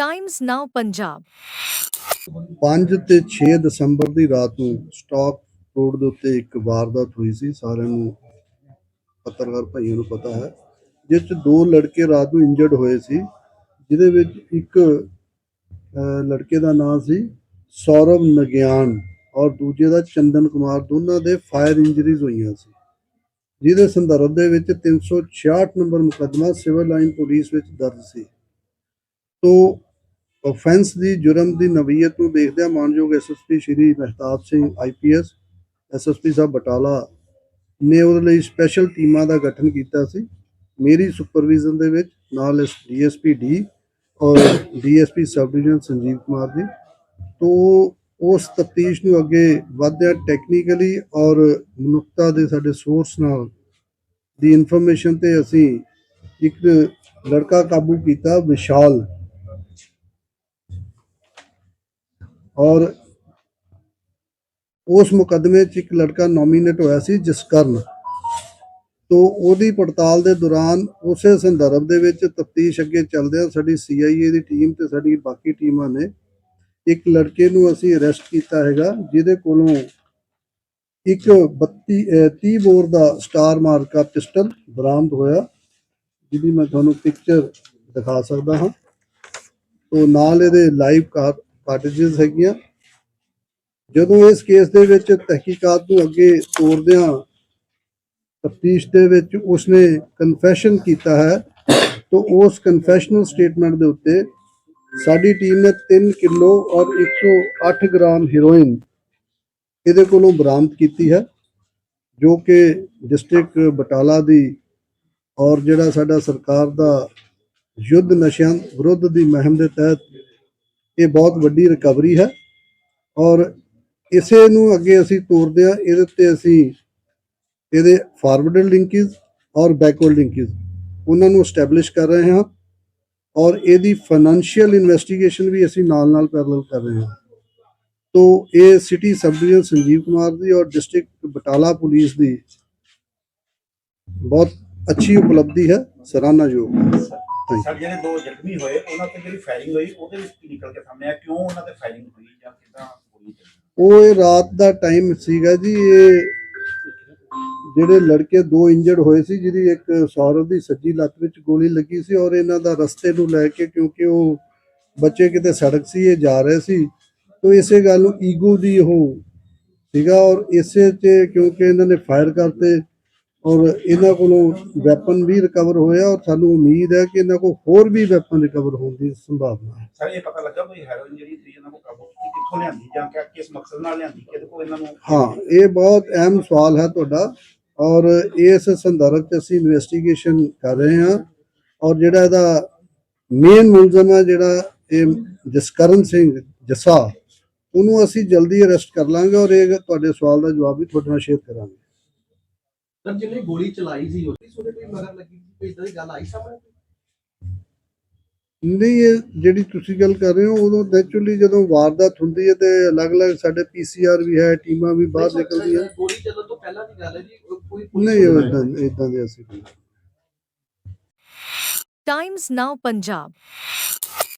Times ਨਾਓ ਪੰਜਾਬ 5 ਤੇ 6 ਦਸੰਬਰ ਦੀ ਰਾਤ ਨੂੰ ਸਟਾਕ ਰੋਡ ਦੇ ਉੱਤੇ ਇੱਕ ਵਾਰਦਾਤ ਹੋਈ ਸੀ। ਸਾਰਿਆਂ ਨੂੰ ਪੱਤਰਕਾਰ ਭਾਈਆਂ ਨੂੰ ਪਤਾ ਹੈ। ਜਿਸ 'ਚ ਦੋ ਲੜਕੇ ਰਾਤ ਨੂੰ ਇੰਜਰਡ ਹੋਏ ਸੀ, ਜਿਹਦੇ ਵਿੱਚ ਇੱਕ ਲੜਕੇ ਦਾ ਨਾਮ ਸੀ ਸੌਰਵ ਨਗਿਆਨ ਔਰ ਦੂਜੇ ਦਾ ਚੰਦਨ ਕੁਮਾਰ। ਦੋਨਾਂ ਦੇ ਫਾਇਰ ਇੰਜਰੀਜ਼ ਹੋਈਆਂ ਸੀ। ਜਿਹਦੇ ਸੰਦਰਭ ਦੇ ਵਿੱਚ 366 ਨੰਬਰ ਮੁਕੱਦਮਾ ਸਿਵਲ ਲਾਈਨ ਪੁਲਿਸ ਵਿੱਚ ਦਰਜ ਸੀ। ਤੋਂ ਆਫੈਂਸ ਦੀ ਜੁਰਮ ਦੀ ਨਵੀਅਤ ਨੂੰ ਦੇਖਦਿਆਂ ਮਾਨਯੋਗ SSP Shri Mehtab Singh IPS SSP ਸਾਹਿਬ ਬਟਾਲਾ ਨੇ ਉਹਦੇ ਲਈ ਸਪੈਸ਼ਲ ਟੀਮਾਂ ਦਾ ਗਠਨ ਕੀਤਾ ਸੀ। ਮੇਰੀ ਸੁਪਰਵਿਜ਼ਨ ਦੇ ਵਿੱਚ ਨਾਲ ਡੀਐਸਪੀ ਡੀ ਔਰ DSP sub division Sanjeev Kumar ji. ਤੋਂ ਉਸ ਤਫਤੀਸ਼ ਨੂੰ ਅੱਗੇ ਵਧਦਿਆਂ ਟੈਕਨੀਕਲੀ ਔਰ ਮਨੁੱਖਤਾ ਦੇ ਸਾਡੇ ਸੋਰਸ ਨਾਲ ਦੀ ਇਨਫੋਰਮੇਸ਼ਨ ਤੇ ਅਸੀਂ ਇੱਕ ਲੜਕਾ ਕਾਬੂ ਕੀਤਾ, ਵਿਸ਼ਾਲ। ਔਰ ਉਸ ਮੁਕੱਦਮੇ 'ਚ ਇੱਕ ਲੜਕਾ ਨੋਮੀਨੇਟ ਹੋਇਆ ਸੀ ਜਸਕਰਨ। ਤੋਂ ਉਹਦੀ ਪੜਤਾਲ ਦੇ ਦੌਰਾਨ ਉਸੇ ਸੰਦਰਭ ਦੇ ਵਿੱਚ ਤਫਤੀਸ਼ ਅੱਗੇ ਚੱਲਦਿਆਂ ਸਾਡੀ ਸੀਆਈਏ ਦੀ ਟੀਮ ਤੇ ਸਾਡੀ ਬਾਕੀ ਟੀਮਾਂ ਨੇ ਇੱਕ ਲੜਕੇ ਨੂੰ ਅਸੀਂ ਅਰੈਸਟ ਕੀਤਾ ਹੈਗਾ, ਜਿਹਦੇ ਕੋਲੋਂ ਇੱਕ 32 ਅਹ 30 ਬੋਰ ਦਾ ਸਟਾਰ ਮਾਰਕਾ ਪਿਸਟਲ ਬਰਾਮਦ ਹੋਇਆ, ਜਿਹਦੀ ਮੈਂ ਤੁਹਾਨੂੰ ਪਿਕਚਰ ਦਿਖਾ ਸਕਦਾ ਹਾਂ। ਤੋਂ ਨਾਲ ਇਹਦੇ ਲਾਈਵ ਕਾਰ ਕਾਰਟੇਜਸ ਹੈਗੀਆਂ। ਜਦੋਂ ਇਸ ਕੇਸ ਦੇ ਵਿੱਚ ਤਹਿਕੀਕਾਤ ਨੂੰ ਅੱਗੇ ਤੋਰਦਿਆਂ ਤਫਤੀਸ਼ ਦੇ ਵਿੱਚ ਉਸਨੇ ਕਨਫੈਸ਼ਨ ਕੀਤਾ ਹੈ, ਤਾਂ ਉਸ ਕਨਫੈਸ਼ਨਲ ਸਟੇਟਮੈਂਟ ਦੇ ਉੱਤੇ ਸਾਡੀ ਟੀਮ ਨੇ 3 ਕਿਲੋ ਔਰ 108 ਗ੍ਰਾਮ ਹੀਰੋਇਨ ਇਹਦੇ ਕੋਲੋਂ ਬਰਾਮਦ ਕੀਤੀ ਹੈ, ਜੋ ਕਿ ਡਿਸਟ੍ਰਿਕਟ ਬਟਾਲਾ ਦੀ ਔਰ ਜਿਹੜਾ ਸਾਡਾ ਸਰਕਾਰ ਦਾ ਯੁੱਧ ਨਸ਼ਿਆਂ ਵਿਰੁੱਧ ਦੀ ਮੁਹਿੰਮ ਦੇ ਤਹਿਤ ਇਹ ਬਹੁਤ ਵੱਡੀ ਰਿਕਵਰੀ ਹੈ ਔਰ ਇਸੇ ਨੂੰ ਅੱਗੇ ਅਸੀਂ ਤੋਰਦੇ ਆ ਇਹਦੇ ਉੱਤੇ ਅਸੀਂ ਇਹਦੇ ਫਾਰਵਰਡ ਲਿੰਕੇਜ ਔਰ ਬੈਕਵਰਡ ਲਿੰਕੇਜ ਉਹਨਾਂ ਨੂੰ ਸਟੈਬਲਿਸ਼ ਕਰ ਰਹੇ ਹਾਂ ਔਰ ਇਹਦੀ ਫਾਈਨੈਂਸ਼ੀਅਲ ਇਨਵੈਸਟੀਗੇਸ਼ਨ ਵੀ ਅਸੀਂ ਨਾਲ ਨਾਲ ਪੈਰਲਲ ਕਰ ਰਹੇ ਹਾਂ। ਤੋ ਇਹ city sub division Sanjeev Kumar ਦੀ ਔਰ ਡਿਸਟ੍ਰਿਕਟ ਬਟਾਲਾ ਪੁਲਿਸ ਦੀ ਬਹੁਤ ਅੱਛੀ ਉਪਲਬਧੀ ਹੈ ਸਰਾਹਨਾਯੋਗ ਹੈ। ਸਰ ਜਿਹੜੇ ਦੋ ਜ਼ਖਮੀ ਹੋਏ ਉਹਨਾਂ ਤੇ ਜਿਹੜੀ ਫਾਇਰਿੰਗ ਹੋਈ ਉਹਦੇ ਵਿੱਚ ਕੀ ਨਿਕਲ ਕੇ ਸਾਹਮਣੇ ਆ ਕਿਉਂ ਉਹਨਾਂ ਤੇ ਫਾਇਰਿੰਗ ਹੋਈ ਜਾਂ ਕਿਦਾਂ ਗੋਲੀ ਚੱਲੀ? ਉਹ ਇਹ ਰਾਤ ਦਾ ਟਾਈਮ ਸੀਗਾ ਜੀ ਇਹ ਜਿਹੜੇ ਲੜਕੇ ਦੋ ਇੰਜਰਡ ਹੋਏ ਸੀ ਜਿਹਦੀ ਇੱਕ ਸੌਰਵ ਦੀ ਸੱਜੀ ਲੱਤ ਵਿੱਚ ਗੋਲੀ ਲੱਗੀ ਸੀ ਔਰ ਇਹਨਾਂ ਦਾ ਰਸਤੇ ਨੂੰ ਲੈ ਕੇ ਕਿਉਂਕਿ ਉਹ ਬੱਚੇ ਕਿਤੇ ਸੜਕ ਸੀ ਇਹ ਜਾ ਰਹੇ ਸੀ। ਤੋਂ ਇਸੇ ਗੱਲ ਨੂੰ ਈਗੋ ਦੀ ਉਹ ਸੀਗਾ ਔਰ ਇਸੇ 'ਚ ਕਿਉਂਕਿ ਇਹਨਾਂ ਨੇ ਫਾਇਰ ਕਰਤੇ ਔਰ ਇਹਨਾਂ ਕੋਲੋਂ ਵੈਪਨ ਵੀ ਰਿਕਵਰ ਹੋਇਆ ਔਰ ਸਾਨੂੰ ਉਮੀਦ ਹੈ ਕਿ ਇਹਨਾਂ ਕੋਲ ਹੋਰ ਵੀ ਵੈਪਨ ਰਿਕਵਰ ਹੋਣ ਦੀ ਸੰਭਾਵਨਾ ਹੈ। ਸਰ ਇਹ ਪਤਾ ਲੱਗਾ ਕੋਈ ਹੈਰੋਇਨ ਜਿਹੜੀ ਸੀ ਇਹਨਾਂ ਕੋਲ ਕਾਬੂ ਕੀਤੀ ਕਿੱਥੋਂ ਲਿਆਂਦੀ ਜਾਂ ਕਿ ਕਿਸ ਮਕਸਦ ਨਾਲ ਲਿਆਂਦੀ ਕਿਹਦੇ ਕੋਲ ਇਹਨਾਂ ਨੂੰ ਹਾਂ ਇਹ ਬਹੁਤ ਅਹਿਮ ਸਵਾਲ ਹੈ ਤੁਹਾਡਾ ਔਰ ਇਸ ਸੰਦਰਭ 'ਚ ਅਸੀਂ ਇਨਵੈਸਟੀਗੇਸ਼ਨ ਕਰ ਰਹੇ ਹਾਂ ਔਰ ਜਿਹੜਾ ਇਹਦਾ ਮੇਨ ਮੁਲਜ਼ਮ ਹੈ ਜਿਹੜਾ ਇਹ ਜਸਕਰਨ ਸਿੰਘ ਜੱਸਾ ਉਹਨੂੰ ਅਸੀਂ ਜਲਦੀ ਅਰੈਸਟ ਕਰ ਲਾਂਗੇ ਔਰ ਇਹ ਤੁਹਾਡੇ ਸਵਾਲ ਦਾ ਜਵਾਬ ਵੀ ਤੁਹਾਡੇ ਨਾਲ ਸ਼ੇਅਰ ਕਰਾਂਗੇ। ਸਰ ਜਿਹਨੇ ਗੋਲੀ ਚਲਾਈ ਸੀ ਉਹਦੀ ਸੋਡੇ ਕੋਈ ਮਗਰ ਲੱਗੀ ਸੀ ਕੋਈ ਇਦਾਂ ਦੀ ਗੱਲ ਆਈ ਸਾਹਮਣੇ? ਨਹੀਂ ਇਹ ਜਿਹੜੀ ਤੁਸੀਂ ਗੱਲ ਕਰ ਰਹੇ ਹੋ ਉਦੋਂ ਨੈਚੁਰਲੀ ਜਦੋਂ ਵਾਰਦਾਤ ਹੁੰਦੀ ਹੈ ਤੇ ਅਲੱਗ-ਅਲੱਗ ਸਾਡੇ ਪੀਸੀਆਰ ਵੀ ਹੈ ਟੀਮਾਂ ਵੀ ਬਾਹਰ ਨਿਕਲਦੀਆਂ। ਗੋਲੀ ਚੱਲਣ ਤੋਂ ਪਹਿਲਾਂ ਦੀ ਗੱਲ ਹੈ ਜੀ ਉਹ ਕੋਈ ਪੁਲਿਸ ਨਹੀਂ ਨੂੰ- ਇਦਾਂ ਇਦਾਂ ਦੇ ਅਸੀਂ। ਨਹੀਂ। ਟਾਈਮਜ਼ ਨਾਓ ਪੰਜਾਬ